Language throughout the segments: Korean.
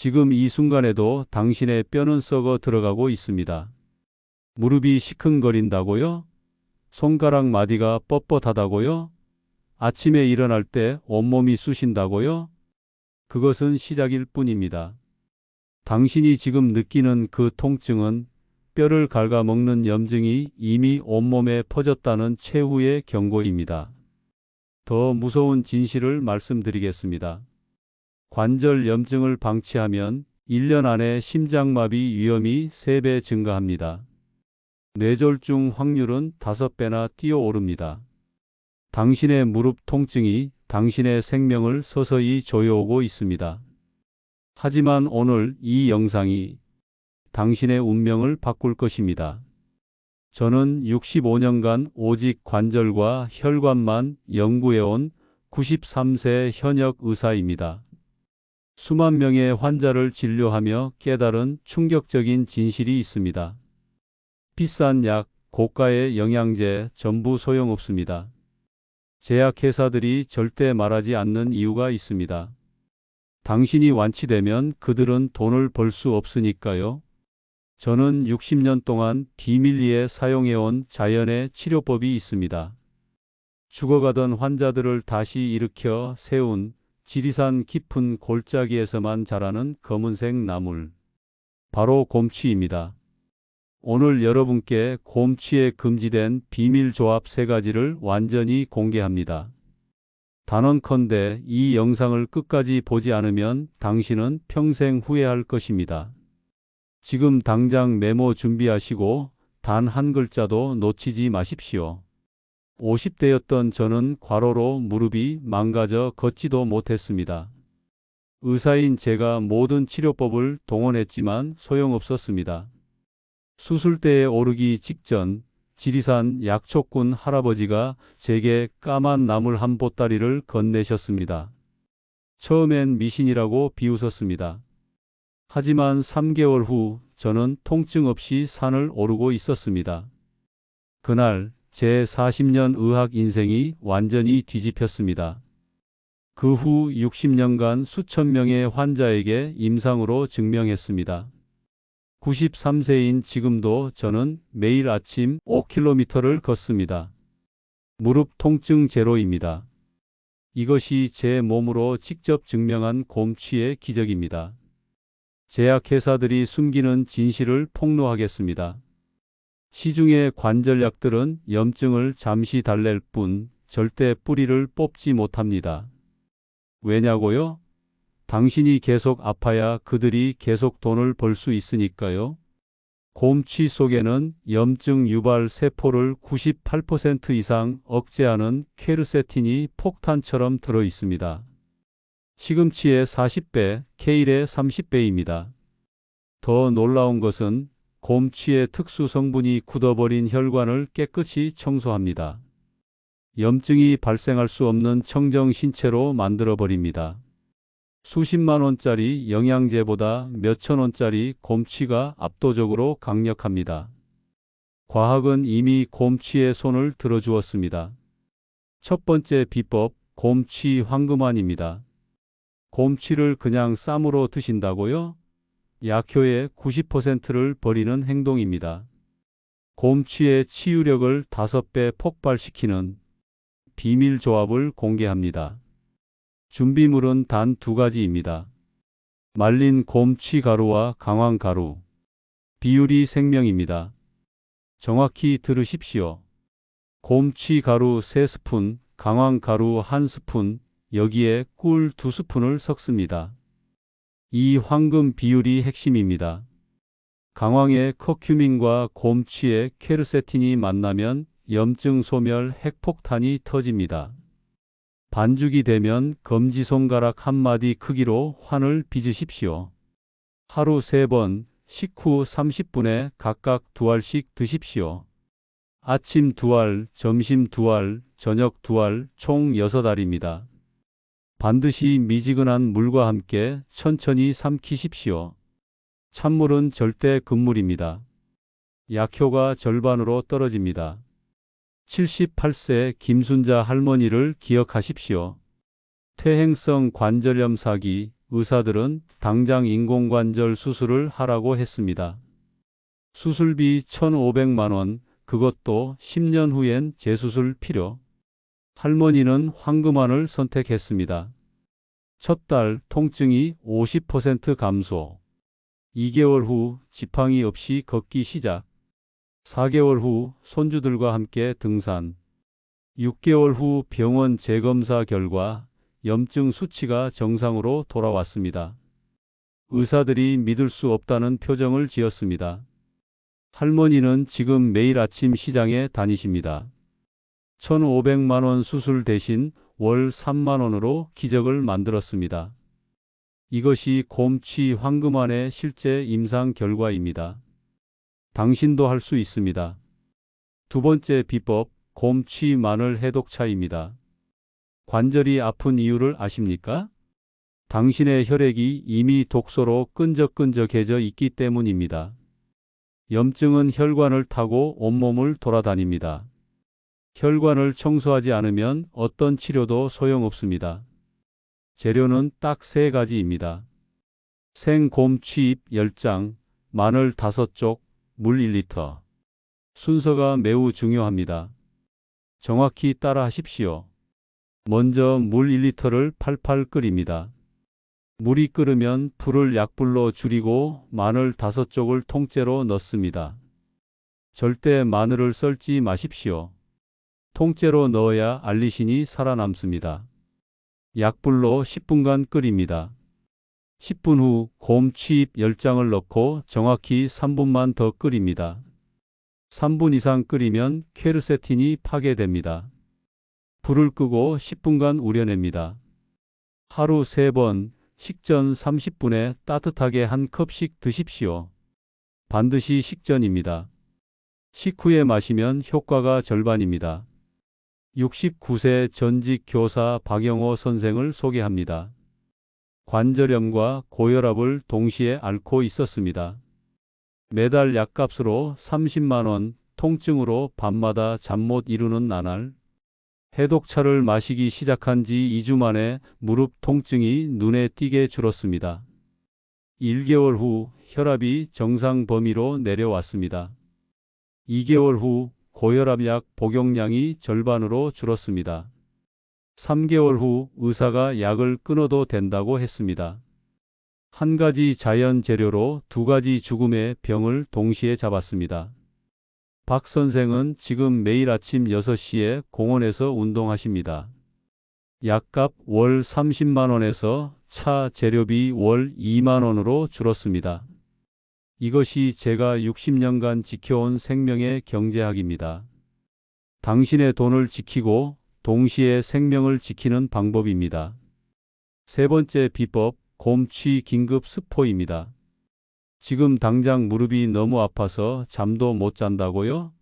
지금 이 순간에도 당신의 뼈는 썩어 들어가고 있습니다. 무릎이 시큰거린다고요? 손가락 마디가 뻣뻣하다고요? 아침에 일어날 때 온몸이 쑤신다고요? 그것은 시작일 뿐입니다. 당신이 지금 느끼는 그 통증은 뼈를 갉아먹는 염증이 이미 온몸에 퍼졌다는 최후의 경고입니다. 더 무서운 진실을 말씀드리겠습니다. 관절 염증을 방치하면 1년 안에 심장마비 위험이 3배 증가합니다. 뇌졸중 확률은 5배나 뛰어오릅니다. 당신의 무릎 통증이 당신의 생명을 서서히 조여오고 있습니다. 하지만 오늘 이 영상이 당신의 운명을 바꿀 것입니다. 저는 65년간 오직 관절과 혈관만 연구해온 93세 현역 의사입니다. 수만 명의 환자를 진료하며 깨달은 충격적인 진실이 있습니다. 비싼 약, 고가의 영양제 전부 소용없습니다. 제약회사들이 절대 말하지 않는 이유가 있습니다. 당신이 완치되면 그들은 돈을 벌 수 없으니까요. 저는 60년 동안 비밀리에 사용해온 자연의 치료법이 있습니다. 죽어가던 환자들을 다시 일으켜 세운 지리산 깊은 골짜기에서만 자라는 검은색 나물. 바로 곰취입니다. 오늘 여러분께 곰취에 금지된 비밀 조합 세 가지를 완전히 공개합니다. 단언컨대 이 영상을 끝까지 보지 않으면 당신은 평생 후회할 것입니다. 지금 당장 메모 준비하시고 단 한 글자도 놓치지 마십시오. 50대였던 저는 과로로 무릎이 망가져 걷지도 못했습니다. 의사인 제가 모든 치료법을 동원했지만 소용없었습니다. 수술대에 오르기 직전 지리산 약초꾼 할아버지가 제게 까만 나물 한 보따리를 건네셨습니다. 처음엔 미신이라고 비웃었습니다. 하지만 3개월 후 저는 통증 없이 산을 오르고 있었습니다. 그날 제 40년 의학 인생이 완전히 뒤집혔습니다. 그 후 60년간 수천 명의 환자에게 임상으로 증명했습니다. 93세인 지금도 저는 매일 아침 5km를 걷습니다. 무릎 통증 제로입니다. 이것이 제 몸으로 직접 증명한 곰취의 기적입니다. 제약회사들이 숨기는 진실을 폭로하겠습니다. 시중의 관절약들은 염증을 잠시 달랠 뿐 절대 뿌리를 뽑지 못합니다. 왜냐고요? 당신이 계속 아파야 그들이 계속 돈을 벌 수 있으니까요. 곰취 속에는 염증 유발 세포를 98% 이상 억제하는 퀘르세틴이 폭탄처럼 들어 있습니다. 시금치의 40배, 케일의 30배입니다. 더 놀라운 것은 곰취의 특수 성분이 굳어버린 혈관을 깨끗이 청소합니다. 염증이 발생할 수 없는 청정 신체로 만들어버립니다. 수십만 원짜리 영양제보다 몇천 원짜리 곰취가 압도적으로 강력합니다. 과학은 이미 곰취의 손을 들어주었습니다. 첫 번째 비법, 곰취 황금환입니다. 곰취를 그냥 쌈으로 드신다고요? 약효의 90%를 버리는 행동입니다. 곰취의 치유력을 5배 폭발시키는 비밀 조합을 공개합니다. 준비물은 단 두 가지입니다. 말린 곰취 가루와 강황 가루. 비율이 생명입니다. 정확히 들으십시오. 곰취 가루 3스푼, 강황 가루 1스푼, 여기에 꿀 2스푼을 섞습니다. 이 황금 비율이 핵심입니다. 강황의 커큐민과 곰취의 케르세틴이 만나면 염증 소멸 핵폭탄이 터집니다. 반죽이 되면 검지손가락 한 마디 크기로 환을 빚으십시오. 하루 세 번, 식후 30분에 각각 두 알씩 드십시오. 아침 두 알, 점심 두 알, 저녁 두 알, 총 6알입니다. 반드시 미지근한 물과 함께 천천히 삼키십시오. 찬물은 절대 금물입니다. 약효가 절반으로 떨어집니다. 78세 김순자 할머니를 기억하십시오. 퇴행성 관절염 사기, 의사들은 당장 인공관절 수술을 하라고 했습니다. 수술비 1,500만 원, 그것도 10년 후엔 재수술 필요. 할머니는 황금환을 선택했습니다. 첫 달 통증이 50% 감소. 2개월 후 지팡이 없이 걷기 시작. 4개월 후 손주들과 함께 등산. 6개월 후 병원 재검사 결과 염증 수치가 정상으로 돌아왔습니다. 의사들이 믿을 수 없다는 표정을 지었습니다. 할머니는 지금 매일 아침 시장에 다니십니다. 1,500만 원 수술 대신 월 3만 원으로 기적을 만들었습니다. 이것이 곰취 황금환의 실제 임상 결과입니다. 당신도 할 수 있습니다. 두 번째 비법, 곰취 마늘 해독차입니다. 관절이 아픈 이유를 아십니까? 당신의 혈액이 이미 독소로 끈적끈적해져 있기 때문입니다. 염증은 혈관을 타고 온몸을 돌아다닙니다. 혈관을 청소하지 않으면 어떤 치료도 소용없습니다. 재료는 딱 세 가지입니다. 생곰 취입 10장, 마늘 5쪽, 물 1리터. 순서가 매우 중요합니다. 정확히 따라 하십시오. 먼저 물 1리터를 팔팔 끓입니다. 물이 끓으면 불을 약불로 줄이고 마늘 5쪽을 통째로 넣습니다. 절대 마늘을 썰지 마십시오. 통째로 넣어야 알리신이 살아남습니다. 약불로 10분간 끓입니다. 10분 후 곰 취입 10장을 넣고 정확히 3분만 더 끓입니다. 3분 이상 끓이면 퀘르세틴이 파괴됩니다. 불을 끄고 10분간 우려냅니다. 하루 3번 식전 30분에 따뜻하게 한 컵씩 드십시오. 반드시 식전입니다. 식후에 마시면 효과가 절반입니다. 69세 전직 교사 박영호 선생을 소개합니다. 관절염과 고혈압을 동시에 앓고 있었습니다. 매달 약값으로 30만원, 통증으로 밤마다 잠 못 이루는 나날, 해독차를 마시기 시작한 지 2주 만에 무릎 통증이 눈에 띄게 줄었습니다. 1개월 후 혈압이 정상 범위로 내려왔습니다. 2개월 후 고혈압약 복용량이 절반으로 줄었습니다. 3개월 후 의사가 약을 끊어도 된다고 했습니다. 한 가지 자연 재료로 두 가지 죽음의 병을 동시에 잡았습니다. 박 선생은 지금 매일 아침 6시에 공원에서 운동하십니다. 약값 월 30만 원에서 차 재료비 월 2만 원으로 줄었습니다. 이것이 제가 60년간 지켜온 생명의 경제학입니다. 당신의 돈을 지키고 동시에 생명을 지키는 방법입니다. 세 번째 비법, 곰취 긴급 스포입니다. 지금 당장 무릎이 너무 아파서 잠도 못 잔다고요?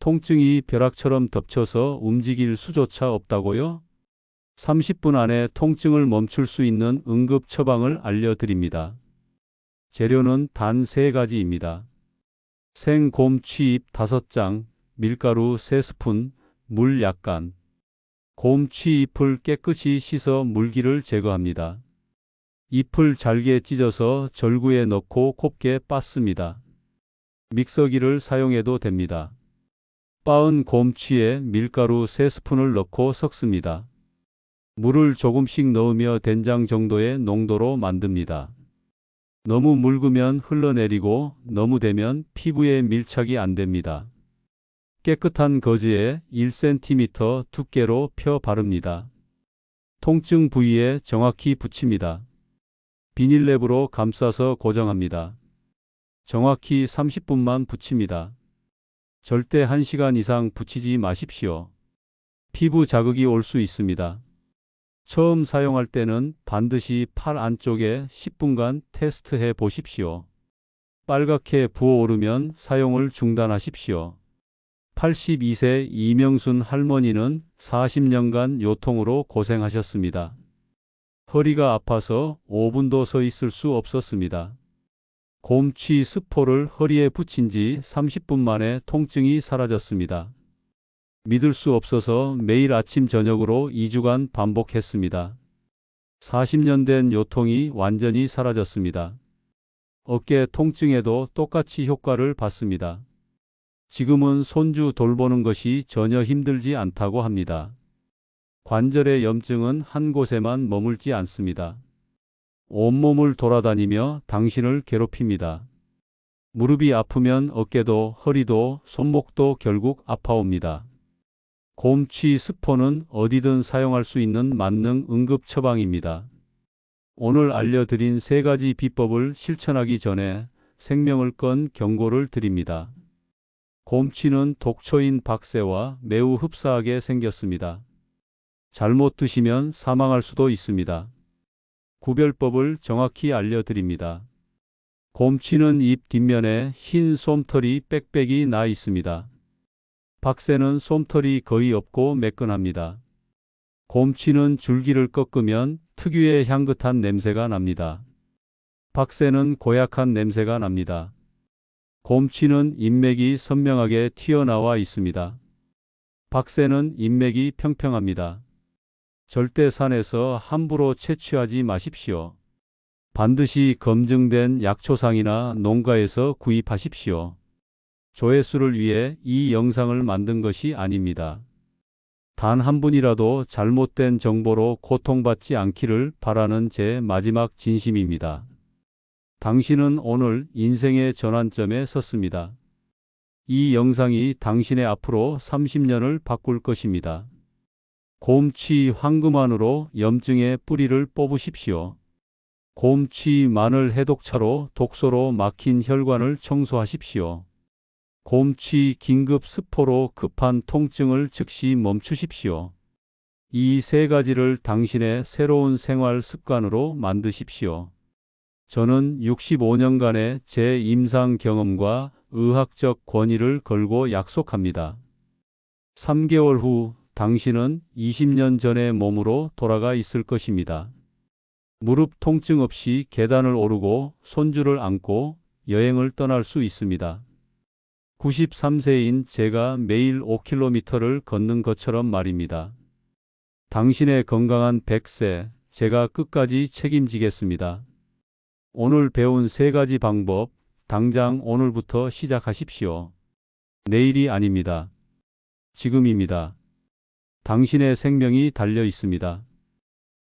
통증이 벼락처럼 덮쳐서 움직일 수조차 없다고요? 30분 안에 통증을 멈출 수 있는 응급 처방을 알려드립니다. 재료는 단세 가지입니다. 생곰 취입 5장, 밀가루 3스푼, 물 약간. 곰 취잎을 깨끗이 씻어 물기를 제거합니다. 잎을 잘게 찢어서 절구에 넣고 곱게 빻습니다. 믹서기를 사용해도 됩니다. 빻은 곰취에 밀가루 3스푼을 넣고 섞습니다. 물을 조금씩 넣으며 된장 정도의 농도로 만듭니다. 너무 묽으면 흘러내리고 너무 되면 피부에 밀착이 안 됩니다. 깨끗한 거즈에 1cm 두께로 펴 바릅니다. 통증 부위에 정확히 붙입니다. 비닐랩으로 감싸서 고정합니다. 정확히 30분만 붙입니다. 절대 1시간 이상 붙이지 마십시오. 피부 자극이 올 수 있습니다. 처음 사용할 때는 반드시 팔 안쪽에 10분간 테스트해 보십시오. 빨갛게 부어오르면 사용을 중단하십시오. 82세 이명순 할머니는 40년간 요통으로 고생하셨습니다. 허리가 아파서 5분도 서 있을 수 없었습니다. 곰취 스포를 허리에 붙인 지 30분 만에 통증이 사라졌습니다. 믿을 수 없어서 매일 아침 저녁으로 2주간 반복했습니다. 40년 된 요통이 완전히 사라졌습니다. 어깨 통증에도 똑같이 효과를 받습니다. 지금은 손주 돌보는 것이 전혀 힘들지 않다고 합니다. 관절의 염증은 한 곳에만 머물지 않습니다. 온몸을 돌아다니며 당신을 괴롭힙니다. 무릎이 아프면 어깨도 허리도 손목도 결국 아파옵니다. 곰취 스포는 어디든 사용할 수 있는 만능 응급 처방입니다. 오늘 알려드린 세 가지 비법을 실천하기 전에 생명을 건 경고를 드립니다. 곰취는 독초인 박새와 매우 흡사하게 생겼습니다. 잘못 드시면 사망할 수도 있습니다. 구별법을 정확히 알려드립니다. 곰취는 잎 뒷면에 흰 솜털이 빽빽이 나 있습니다. 박새는 솜털이 거의 없고 매끈합니다. 곰취는 줄기를 꺾으면 특유의 향긋한 냄새가 납니다. 박새는 고약한 냄새가 납니다. 곰취는 인맥이 선명하게 튀어나와 있습니다. 박새는 인맥이 평평합니다. 절대 산에서 함부로 채취하지 마십시오. 반드시 검증된 약초상이나 농가에서 구입하십시오. 조회수를 위해 이 영상을 만든 것이 아닙니다. 단 한 분이라도 잘못된 정보로 고통받지 않기를 바라는 제 마지막 진심입니다. 당신은 오늘 인생의 전환점에 섰습니다. 이 영상이 당신의 앞으로 30년을 바꿀 것입니다. 곰취 황금안으로 염증의 뿌리를 뽑으십시오. 곰취 마늘 해독차로 독소로 막힌 혈관을 청소하십시오. 곰취 긴급 스포로 급한 통증을 즉시 멈추십시오. 이 세 가지를 당신의 새로운 생활 습관으로 만드십시오. 저는 65년간의 제 임상 경험과 의학적 권위를 걸고 약속합니다. 3개월 후 당신은 20년 전의 몸으로 돌아가 있을 것입니다. 무릎 통증 없이 계단을 오르고 손주를 안고 여행을 떠날 수 있습니다. 93세인 제가 매일 5km를 걷는 것처럼 말입니다. 당신의 건강한 100세, 제가 끝까지 책임지겠습니다. 오늘 배운 세 가지 방법, 당장 오늘부터 시작하십시오. 내일이 아닙니다. 지금입니다. 당신의 생명이 달려 있습니다.